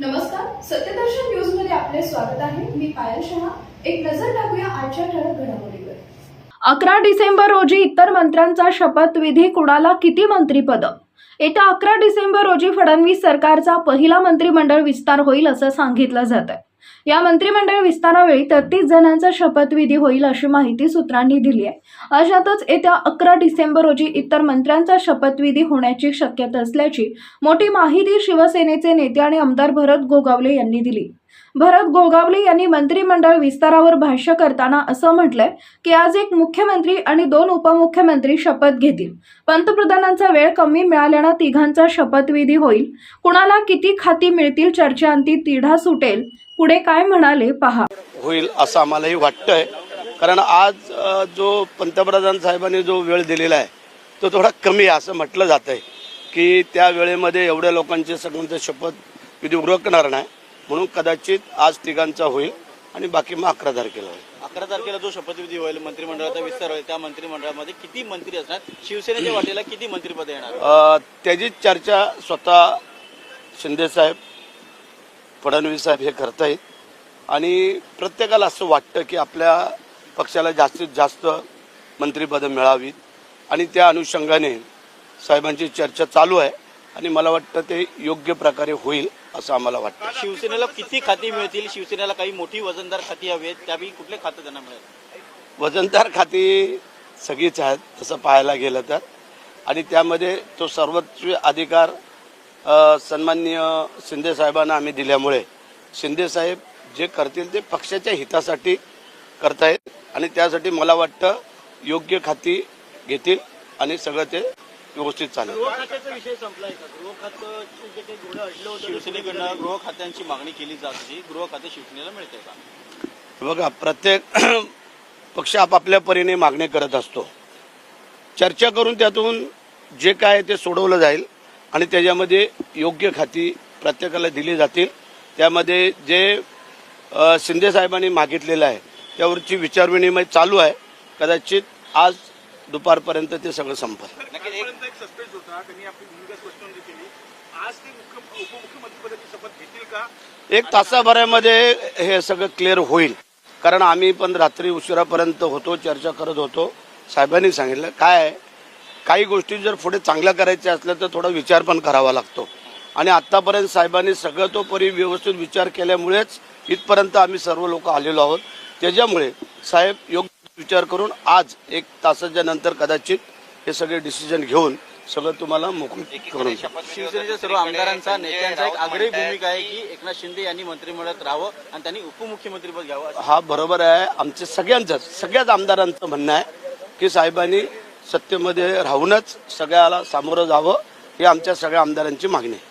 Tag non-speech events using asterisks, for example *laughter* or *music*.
नमस्कार सत्यदर्शन न्यूजमध्ये आपले स्वागत आहे. मी पायल शहा. एक नजर टाकूया आजच्या ठळक घडामोडीवर. अकरा डिसेंबर रोजी इतर मंत्र्यांचा शपथविधी कुणाला किती मंत्रीपद येत्या अकरा डिसेंबर रोजी फडणवीस सरकारचा पहिला मंत्रिमंडळ विस्तार होईल असं सांगितलं जात आहे या मंत्रिमंडळ विस्तारावेळी तेहतीस जणांचा शपथविधी होईल अशी माहिती सूत्रांनी दिली आहे. अशातच येत्या अकरा डिसेंबर रोजी इतर मंत्र्यांचा शपथविधी होण्याची शक्यता असल्याची मोठी माहिती शिवसेनेचे नेते आणि आमदार भरत गोगावले यांनी दिली. भरत गोगावले यांनी मंत्रिमंडळ विस्तारावर भाष्य करताना असं म्हटलंय की आज एक मुख्यमंत्री आणि दोन उपमुख्यमंत्री शपथ घेतील. पंतप्रधानांचा वेळ कमी मिळाल्यानं तिघांचा शपथविधी होईल. कुणाला किती खाती मिळतील चर्चांती तिढा सुटेल. पुढे काय म्हणाले पहा. होईल असं आम्हालाही वाटतंय. कारण आज जो पंतप्रधान साहेबांनी जो वेळ दिलेला आहे तो थोडा कमी आहे असं म्हटलं जात आहे की त्या वेळेमध्ये एवढ्या लोकांचे सगळ्यांचं शपथ विधी उरकणार नाही. म्हणून कदाचित आज तिघांचा होईल आणि बाकी मग अकरा तारखेला होईल. अकरा तारखेला जो शपथविधी होईल मंत्रिमंडळाचा विस्तार होईल त्या मंत्रिमंडळामध्ये किती मंत्री असणार? शिवसेनेच्या वाटेला किती मंत्रिपद येणार? त्याची चर्चा स्वतः शिंदेसाहेब फडणवीस साहेब हे करतायत. आणि प्रत्येकाला असं वाटतं की आपल्या पक्षाला जास्तीत जास्त मंत्रिपदं मिळावीत. आणि त्या अनुषंगाने साहेबांची चर्चा चालू आहे. आणि मला वाटतं ते योग्य प्रकारे होईल असं आम्हाला वाटतं. शिवसेनेला किती खाती मिळतील? शिवसेनेला काही मोठी वजनदार खाती हवी आहेत त्यापैकी कुठले खातं त्यांना मिळेल? वजनदार खाती सगळीच आहेत तसं पाहायला गेलं तर. आणि त्यामध्ये तो सर्वोच्च अधिकार सन्माननीय शिंदे साहेबांना आम्ही दिल्यामुळे शिंदे साहेब जे करतील ते पक्षाच्या हितासाठी करतायत आणि त्यासाठी मला वाटतं योग्य खाती घेतील आणि सगळं ते व्यवस्थित चालेल शिवसेनेकडनं गृह खात्यांची मागणी केली जात होती. गृह खाते शिवसेनेला मिळते का? बघा प्रत्येक *clears throat* पक्ष आपापल्या परीने मागणी करत असतो. चर्चा करून त्यातून जे काय ते सोडवलं जाईल. आणि त्याच्यामध्ये योग्य खाती प्रत्येकाला दिली जातील. त्यामध्ये जे शिंदे साहेबांनी मागितलेलं आहे त्यावरची विचारविनिमय चालू आहे. कदाचित आज दुपारपर्यंत ते सगळं संपल. नक्की एक एक सस्पेन्स होता. त्यांनी आपली भूमिका स्पष्ट नव्हती केली आज ते मुख्य उपमुख्यमंत्रीपदाची शपथ घेतील का? एक तासाभरामध्ये हे सगळं क्लिअर होईल. कारण आम्ही पण रात्री उशिरापर्यंत होतो चर्चा करत होतो. साहेबांनी सांगितलं काय आहे, काही गोष्टी जर पुढे चांगल्या करायच्या असल्या तर थोडा विचार पण करावा लागतो. आणि आत्तापर्यंत साहेबांनी सगळं तो परी व्यवस्थित विचार केल्यामुळेच इथपर्यंत आम्ही सर्व लोक आलेलो आहोत. त्याच्यामुळे साहेब योग्य विचार करून आज एक तासाच्या नंतर कदाचित हे सगळे डिसिजन घेऊन सगळं तुम्हाला मोकळी करून. शिवसेनेच्या सर्व आमदारांचा नेत्यांचा एक आग्रही भूमिका आहे की एकनाथ शिंदे यांनी मंत्रिमंडळात राहावं आणि त्यांनी उपमुख्यमंत्रीपद घ्यावं हा बरोबर आहे. आमचे सगळ्यांचं सगळ्याच आमदारांचं म्हणणं आहे की साहेबांनी सत्तेमध्ये राहूनच सगळ्याला सामोरं जावं ही आमच्या सगळ्या आमदारांची मागणी आहे.